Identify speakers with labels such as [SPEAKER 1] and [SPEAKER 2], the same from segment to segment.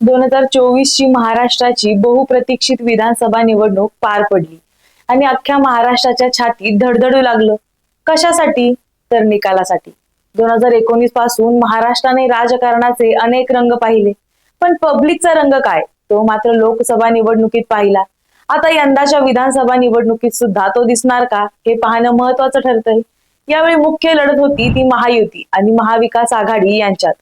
[SPEAKER 1] दोन हजार चोवीस ची महाराष्ट्राची बहुप्रतीक्षित विधानसभा निवडणूक पार पडली. आणि अख्ख्या महाराष्ट्राच्या छातीत धडधडू लागलं. कशासाठी? तर निकालासाठी. दोन हजार एकोणीसपासून महाराष्ट्राने राजकारणाचे अनेक रंग पाहिले. पण पब्लिकचा रंग काय? तो मात्र लोकसभा निवडणुकीत पाहिला. आता यंदाच्या विधानसभा निवडणुकीत सुद्धा तो दिसणार का? हे पाहणं महत्वाचं ठरतंय. यावेळी मुख्य लढत होती ती महायुती आणि महाविकास आघाडी यांच्यात.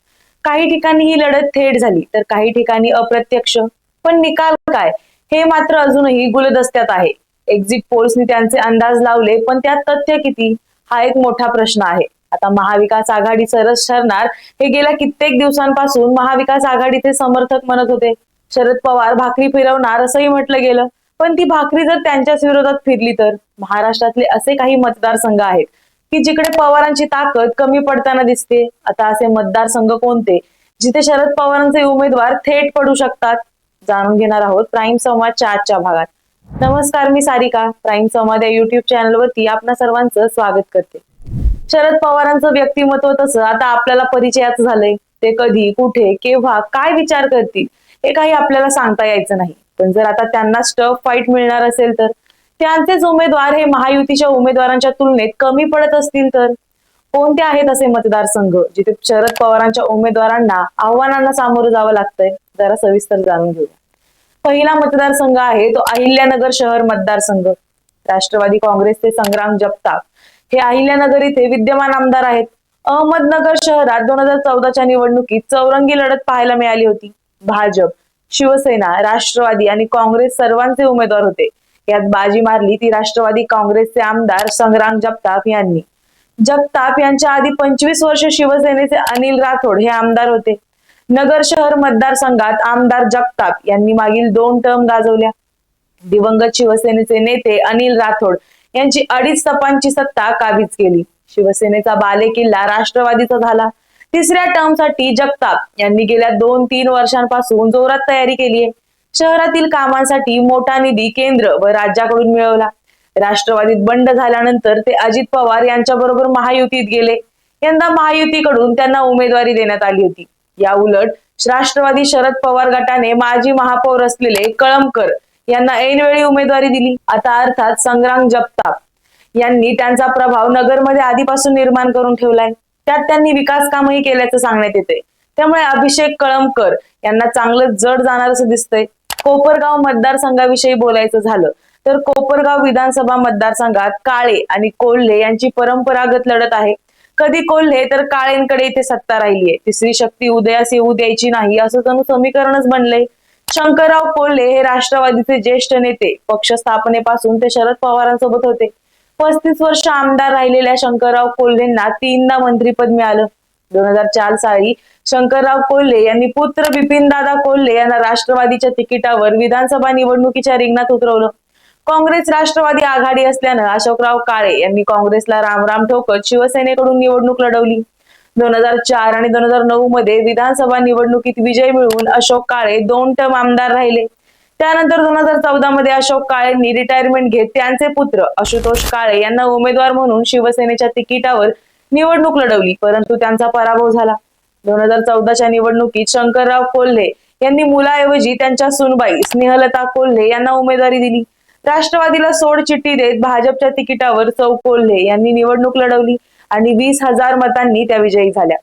[SPEAKER 1] काही ठिकाणी ही लढत थेट झाली तर काही ठिकाणी अप्रत्यक्ष. पण निकाल काय? हे मात्र अजूनही गुलदस्त्यात आहे. एक्झिट पोल्सनी त्यांचे अंदाज लावले पण त्यात तथ्य किती? हा एक मोठा प्रश्न आहे. आता महाविकास आघाडी सरस ठरणार. हे गेल्या कित्येक दिवसांपासून महाविकास आघाडीचे समर्थक म्हणत होते. शरद पवार भाकरी फिरवणार असंही म्हटलं गेलं. पण ती भाकरी जर त्यांच्याच विरोधात फिरली तर? महाराष्ट्रातले असे काही मतदारसंघ आहेत. की जिकडे पवारांची ताकद कमी पडताना दिसते आता असे मतदारसंघ कोणते? जिथे शरद पवारांचे उमेदवार थेट पडू शकतात जाणून घेणार आहोत प्राईम संवादच्या आजच्या भागात. नमस्कार मी सारिका. प्राईम संवाद या युट्यूब चॅनलवरती आपण सर्वांचं स्वागत करते. शरद पवारांचं व्यक्तिमत्व तसं आता आपल्याला परिचयाचं झालंय. ते कधी कुठे केव्हा काय विचार करतील हे काही आपल्याला सांगता यायचं नाही. पण जर आता त्यांना स्टफ फाईट मिळणार असेल तर त्यांचेच उमेदवार हे महायुतीच्या उमेदवारांच्या तुलनेत कमी पडत असतील तर? कोणते आहेत असे मतदारसंघ जिथे शरद पवारांच्या उमेदवारांना आव्हानांना सामोरं जावं लागतंय? जरा सविस्तर जाणून घेऊया. पहिला मतदारसंघ आहे तो अहिल्यानगर शहर मतदारसंघ. राष्ट्रवादी काँग्रेसचे संग्राम जगताप. हे अहिल्यानगर इथे विद्यमान आमदार आहेत. अहमदनगर शहरात दोन हजार चौदाच्या निवडणुकीत चौरंगी लढत पाहायला मिळाली होती. भाजप शिवसेना राष्ट्रवादी आणि काँग्रेस सर्वांचे उमेदवार होते. यात बाजी मारली ती राष्ट्रवादी काँग्रेसचे आमदार संग्राम जगताप यांनी. जगताप यांच्या आधी पंचवीस वर्ष शिवसेनेचे अनिल राठोड हे आमदार होते. नगर शहर मतदारसंघात आमदार जगताप यांनी मागील दोन टर्म गाजवल्या. दिवंगत शिवसेनेचे नेते अनिल राठोड यांची अडीच तपांची सत्ता काबीज केली. शिवसेनेचा बालेकिल्ला राष्ट्रवादीचा झाला. तिसऱ्या टर्मसाठी जगताप यांनी गेल्या दोन तीन वर्षांपासून जोरात तयारी केली आहे शहरातील कामांसाठी मोठा निधी केंद्र व राज्याकडून मिळवला. राष्ट्रवादीत बंड झाल्यानंतर ते अजित पवार यांच्या बरोबर महायुतीत गेले. यंदा महायुतीकडून त्यांना उमेदवारी देण्यात आली होती. या उलट राष्ट्रवादी शरद पवार गटाने माजी महापौर असलेले कळमकर यांना ऐनवेळी उमेदवारी दिली. आता अर्थात संग्राम जगताप यांनी त्यांचा प्रभाव नगरमध्ये आधीपासून निर्माण करून ठेवलाय. त्यात त्यांनी विकास कामही केल्याचं सांगण्यात येते त्यामुळे अभिषेक कळमकर यांना चांगलं जड जाणार असं दिसतंय. कोपरगाव मतदारसंघाविषयी बोलायचं झालं तर कोपरगाव विधानसभा मतदारसंघात काळे आणि कोल्हे यांची परंपरागत लढत आहे. कधी कोल्हे तर काळेंकडे इथे सत्ता राहिलीये. तिसरी शक्ती उदयास येऊ द्यायची नाही असं जणू समीकरणच बनलंय. शंकरराव कोल्हे हे राष्ट्रवादीचे ज्येष्ठ नेते पक्ष स्थापनेपासून ते शरद पवारांसोबत होते. पस्तीस वर्ष आमदार राहिलेल्या शंकरराव कोल्हेंना तीनदा मंत्रीपद मिळालं. दोन हजार चार साली शंकरराव कोल्हे यांनी पुत्र बिपिनदादा कोल्हे यांना राष्ट्रवादीच्या तिकिटावर विधानसभा निवडणुकीच्या रिंगणात उतरवलं. काँग्रेस राष्ट्रवादी आघाडी असल्यानं अशोकराव काळे यांनी काँग्रेसला रामराम ठोकत शिवसेनेकडून निवडणूक लढवली. दोन हजार चार आणि दोन हजार नऊ मध्ये विधानसभा निवडणुकीत विजय मिळवून अशोक काळे दोन टर्म आमदार राहिले. त्यानंतर दोन हजार चौदा मध्ये अशोक काळेंनी रिटायरमेंट घेत त्यांचे पुत्र आशुतोष काळे यांना उमेदवार म्हणून शिवसेनेच्या तिकिटावर निवडणूक लढवली परंतु त्यांचा पराभव झाला. दोन हजार चौदाच्या निवडणुकीत शंकरराव कोल्हे यांनी मुलाऐवजी त्यांच्या सुनबाई स्नेहलता कोल्हे यांना उमेदवारी दिली. राष्ट्रवादीला सोड चिठ्ठी देत भाजपच्या तिकिटावर चौ कोल्हे यांनी निवडणूक लढवली आणि वीस हजार मतांनी त्या विजयी झाल्या.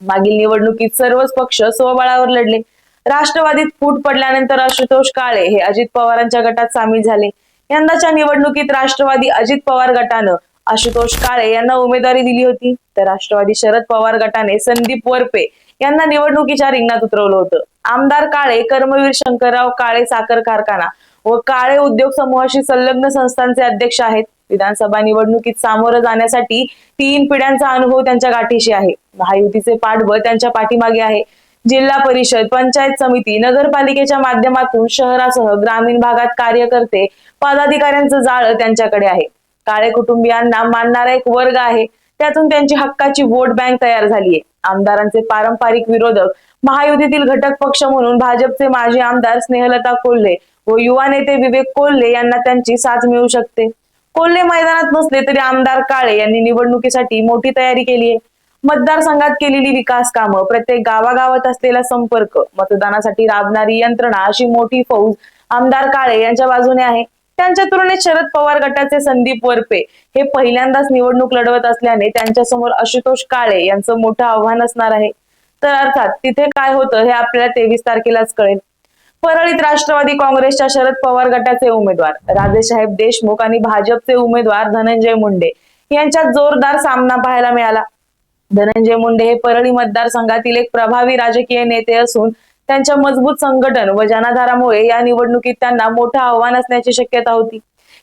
[SPEAKER 1] मागील निवडणुकीत सर्वच पक्ष स्वबळावर लढले. राष्ट्रवादीत फूट पडल्यानंतर आशुतोष काळे हे अजित पवारांच्या गटात सामील झाले. यंदाच्या निवडणुकीत राष्ट्रवादी अजित पवार गटानं आशुतोष काळे यांना उमेदवारी दिली होती. तर राष्ट्रवादी शरद पवार गटाने संदीप वरपे यांना निवडणुकीच्या रिंगणात उतरवलं होतं. आमदार काळे कर्मवीर शंकरराव काळे साखर कारखाना व काळे उद्योग समूहाशी संलग्न संस्थांचे अध्यक्ष आहेत. विधानसभा निवडणुकीत सामोरं जाण्यासाठी तीन पिढ्यांचा अनुभव त्यांच्या गाठीशी आहे. महायुतीचे पाठबळ त्यांच्या पाठीमागे आहे. जिल्हा परिषद पंचायत समिती नगरपालिकेच्या माध्यमातून शहरासह ग्रामीण भागात कार्यकर्ते पदाधिकाऱ्यांचं जाळं त्यांच्याकडे आहे. काळे कुटुंबियांना मानणारा एक वर्ग आहे. त्यातून त्यांची हक्काची वोट बँक तयार झालीय. आमदारांचे पारंपरिक विरोधक महायुतीतील घटक पक्ष म्हणून भाजपचे माजी आमदार स्नेहलता कोल्हे व युवा नेते विवेक कोल्हे यांना त्यांची साथ मिळू शकते. कोल्हे मैदानात नसले तरी आमदार काळे यांनी निवडणुकीसाठी मोठी तयारी केली आहे मतदारसंघात केलेली विकास कामं प्रत्येक गावागावात असलेला संपर्क मतदानासाठी राबणारी यंत्रणा अशी मोठी फौज आमदार काळे यांच्या बाजूने आहे. त्यांच्या तुलनेत शरद पवार गटाचे संदीप वरपे हे पहिल्यांदाच निवडणूक लढवत असल्याने त्यांच्यासमोर आशुतोष काळे यांचं मोठं आव्हान असणार आहे. तर अर्थात तिथे काय होतं हे आपल्याला तेवीस तारखेलाच कळेल. परळीत राष्ट्रवादी काँग्रेसच्या शरद पवार गटाचे उमेदवार राजेसाहेब देशमुख आणि भाजपचे उमेदवार धनंजय मुंडे यांच्यात जोरदार सामना पाहायला मिळाला. धनंजय मुंडे हे परळी मतदारसंघातील एक प्रभावी राजकीय नेते असून त्यांच्या मजबूत संघटन व जनाधारामुळे या निवडणुकीत त्यांना मोठं आव्हान असण्याची शक्यता होती.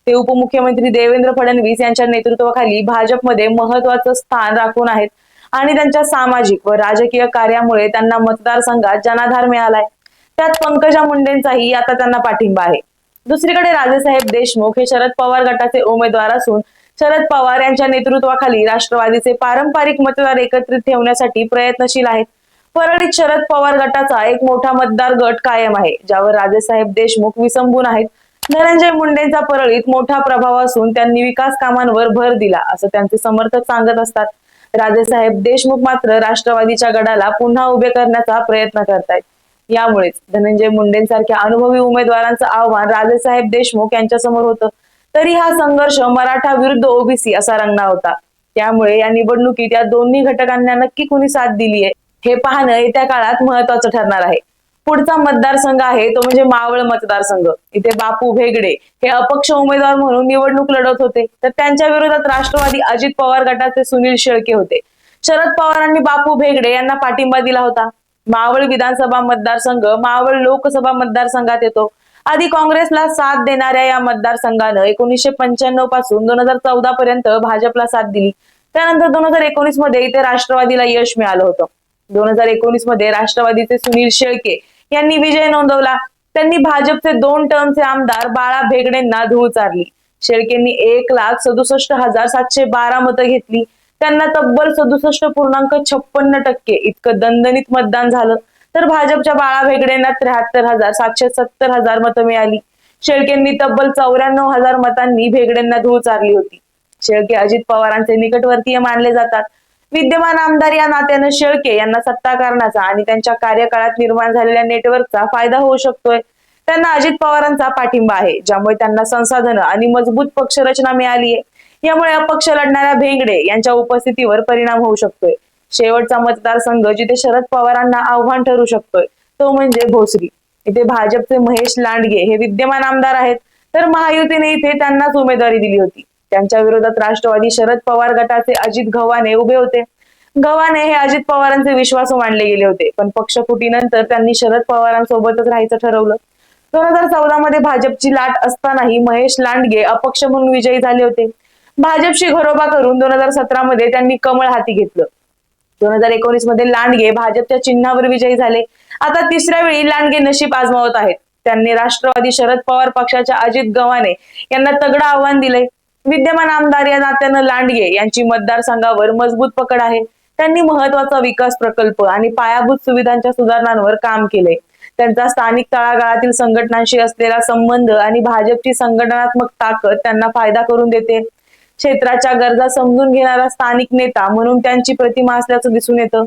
[SPEAKER 1] ते उपमुख्यमंत्री देवेंद्र फडणवीस यांच्या नेतृत्वाखाली भाजपमध्ये महत्वाचं स्थान राखून आहेत आणि त्यांच्या सामाजिक व राजकीय कार्यामुळे त्यांना मतदारसंघात जनाधार मिळालाय. त्यात पंकजा मुंडेंचाही आता त्यांना पाठिंबा आहे. दुसरीकडे राजेसाहेब देशमुख हे शरद पवार गटाचे उमेदवार असून शरद पवार यांच्या नेतृत्वाखाली राष्ट्रवादीचे पारंपरिक मतदार एकत्रित ठेवण्यासाठी प्रयत्नशील आहेत. परळीत शरद पवार गटाचा एक मोठा मतदार गट कायम आहे ज्यावर राजेसाहेब देशमुख विसंबून आहेत. धनंजय मुंडेंचा परळीत मोठा प्रभाव असून त्यांनी विकास कामांवर भर दिला असं त्यांचे समर्थक सांगत असतात. राजेसाहेब देशमुख मात्र राष्ट्रवादीच्या गडाला पुन्हा उभे करण्याचा प्रयत्न करतायत. यामुळेच धनंजय मुंडेंसारख्या अनुभवी उमेदवारांचं आव्हान राजेसाहेब देशमुख यांच्या समोर होतं. तरी हा संघर्ष मराठा विरुद्ध ओबीसी असा रंगणार होता. त्यामुळे या निवडणुकीत या दोन्ही घटकांना नक्की कुणी साथ दिली आहे हे पाहणं येत्या काळात महत्वाचं ठरणार आहे. पुढचा मतदारसंघ आहे तो म्हणजे मावळ मतदारसंघ. इथे बापू भेगडे हे अपक्ष उमेदवार म्हणून निवडणूक लढवत होते. तर त्यांच्या विरोधात राष्ट्रवादी अजित पवार गटाचे सुनील शेळके होते. शरद पवारांनी बापू भेगडे यांना पाठिंबा दिला होता. मावळ विधानसभा मतदारसंघ मावळ लोकसभा मतदारसंघात येतो. आधी काँग्रेसला साथ देणाऱ्या या मतदारसंघानं एकोणीसशे पंच्याण्णवपासून दोन हजार चौदा पर्यंत भाजपला साथ दिली. त्यानंतर दोन हजार एकोणीसमध्ये इथे राष्ट्रवादीला यश मिळालं होतं. दोन हजार एकोणीसमध्ये राष्ट्रवादीचे सुनील शेळके यांनी विजय नोंदवला. त्यांनी भाजपचे दोन टर्मचे आमदार बाळा भेगडेंना धूळ चारली शेळकेंनी एक लाख सदुसष्ट हजार सातशे बारा मतं घेतली. त्यांना तब्बल सदुसष्ट पूर्णांक छप्पन्न टक्के इतकं दणदणीत मतदान झालं. तर भाजपच्या बाळा भेगडेंना त्र्याहत्तर हजार सातशे सत्तर हजार मतं मिळाली. शेळकेंनी तब्बल चौऱ्याण्णव हजार मतांनी भेगडेंना धूळ चारली होती. शेळके अजित पवारांचे निकटवर्तीय मानले जातात. विद्यमान आमदार या नात्यानं शेळके यांना सत्ता कारणाचा आणि त्यांच्या कार्यकाळात निर्माण झालेल्या नेटवर्कचा फायदा होऊ शकतोय. त्यांना अजित पवारांचा पाठिंबा आहे ज्यामुळे त्यांना संसाधनं आणि मजबूत पक्षरचना मिळाली आहे यामुळे अपक्ष लढणाऱ्या भेंगडे यांच्या उपस्थितीवर परिणाम होऊ शकतोय. शेवटचा मतदारसंघ जिथे शरद पवारांना आव्हान ठरू शकतोय तो म्हणजे भोसरी. इथे भाजपचे महेश लांडगे हे विद्यमान आमदार आहेत तर महायुतीने इथे त्यांनाच उमेदवारी दिली होती. त्यांच्या विरोधात राष्ट्रवादी शरद पवार गटाचे अजित गव्हाणे उभे होते. गव्हाणे हे अजित पवारांचे विश्वासू मानले गेले होते. पण पक्षफुटीनंतर त्यांनी शरद पवारांसोबतच राहायचं ठरवलं. दोन हजार चौदा मध्ये भाजपची लाट असतानाही महेश लांडगे अपक्ष म्हणून विजयी झाले होते. भाजपशी घरोबा करून दोन हजार सतरा मध्ये त्यांनी कमळ हाती घेतलं. दोन हजार एकोणीसमध्ये लांडगे भाजपच्या चिन्हावर विजयी झाले. आता तिसऱ्या वेळी लांडगे नशीब आजमावत आहेत. त्यांनी राष्ट्रवादी शरद पवार पक्षाच्या अजित गव्हाणे यांना तगडं आव्हान दिलंय. विद्यमान आमदार या नात्यानं लांडगे यांची मतदारसंघावर मजबूत पकड आहे. त्यांनी महत्त्वाचा विकास प्रकल्प आणि पायाभूत सुविधांच्या सुधारणांवर काम केलंय. त्यांचा स्थानिक तळागाळातील संघटनांशी असलेला संबंध आणि भाजपची संघटनात्मक ताकद त्यांना फायदा करून देते. क्षेत्राच्या गरजा समजून घेणारा स्थानिक नेता म्हणून त्यांची प्रतिमा असल्याचं दिसून येतं.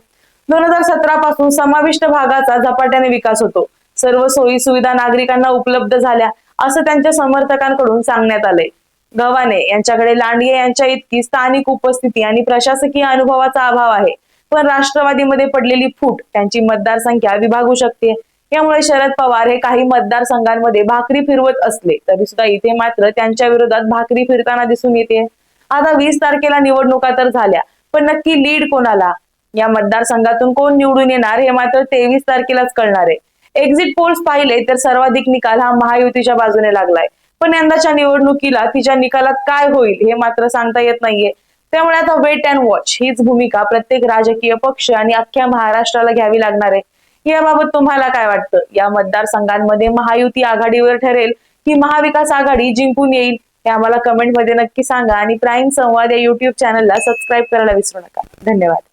[SPEAKER 1] दोन हजार सतरा पासून समाविष्ट भागाचा झपाट्याने विकास होतो. सर्व सोयी सुविधा नागरिकांना उपलब्ध झाल्या असं त्यांच्या समर्थकांकडून सांगण्यात आलंय. गव्हाणे यांच्याकडे लांडगे यांच्या इतकी स्थानिक उपस्थिती आणि प्रशासकीय अनुभवाचा अभाव आहे. पण राष्ट्रवादीमध्ये पडलेली फूट त्यांची मतदारसंख्या विभागू शकते. यामुळे शरद पवार हे काही मतदारसंघांमध्ये भाकरी फिरवत असले तरी सुद्धा इथे मात्र त्यांच्या विरोधात भाकरी फिरताना दिसून येते. आता वीस तारखेला निवडणुका तर झाल्या पण नक्की लीड कोणाला? या मतदारसंघातून कोण निवडून येणार हे मात्र तेवीस तारखेलाच कळणार आहे. एक्झिट पोल्स पाहिले तर सर्वाधिक निकाल हा महायुतीच्या बाजूने लागलाय. पण यंदाच्या निवडणुकीला तिच्या निकालात काय होईल हे मात्र सांगता येत नाहीये. त्यामुळे आता वेट अँड वॉच हीच भूमिका प्रत्येक राजकीय पक्ष आणि अख्ख्या महाराष्ट्राला घ्यावी लागणार आहे. याबाबत तुम्हाला काय वाटतं? या मतदारसंघांमध्ये महायुती आघाडीवर ठरेल की महाविकास आघाडी जिंकून येईल? हे आम्हाला कमेंटमध्ये नक्की सांगा आणि प्राईम संवाद या युट्यूब चॅनलला सबस्क्राईब करायला विसरू नका. धन्यवाद.